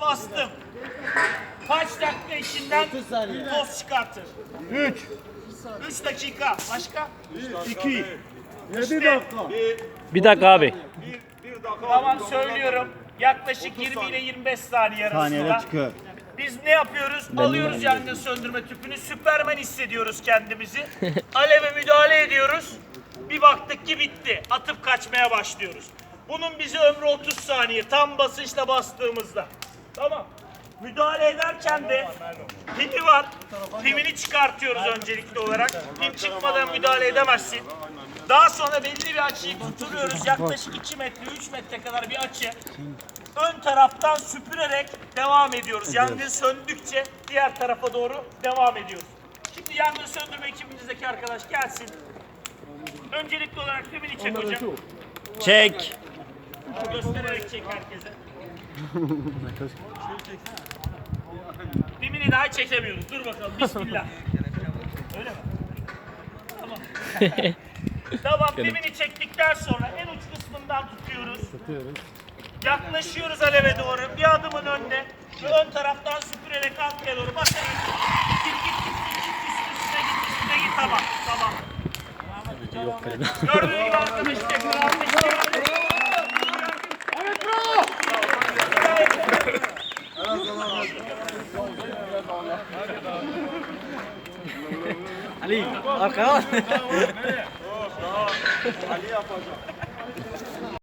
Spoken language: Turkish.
basınçla bastım. Kaç dakika içinden toz çıkartır? 3. 3 dakika. Başka? 2. 7 İşte. dakika. Bir dakika abi. Tamam söylüyorum. Yaklaşık 20 ile 25 saniye arasında. çıkıyor. Biz ne yapıyoruz? Alıyoruz yangın söndürme tüpünü. Süpermen hissediyoruz kendimizi. Aleve müdahale ediyoruz. Bir baktık ki bitti. Atıp kaçmaya başlıyoruz. Bunun bize ömrü 30 saniye. Tam basınçla bastığımızda. Tamam. Müdahale ederken de pimi var. Pimini çıkartıyoruz öncelikli olarak. Pim çıkmadan müdahale edemezsin. Daha sonra belli bir açıyı tutturuyoruz. Yaklaşık 2 metre, 3 metre kadar bir açı. Ön taraftan süpürerek devam ediyoruz. Yangın söndükçe diğer tarafa doğru devam ediyoruz. Şimdi yangın söndürme ekibimizdeki arkadaş gelsin. Öncelikli olarak pimini çek hocam. Çek. Göstererek çek herkese. Pimini daha çekemiyoruz. Dur bakalım. Bismillah. Öyle mi? Tamam. tamam pimini çektikten sonra en uç kısmından tutuyoruz. Yaklaşıyoruz aleve doğru. Bir adımın önde. Ve ön taraftan süpürerek arkaya doğru başlayın. Git git git git git üstüne git üstüne git tamam tamam. Gördüğün gibi arkadaş Ali arkaya. Ali yapacak.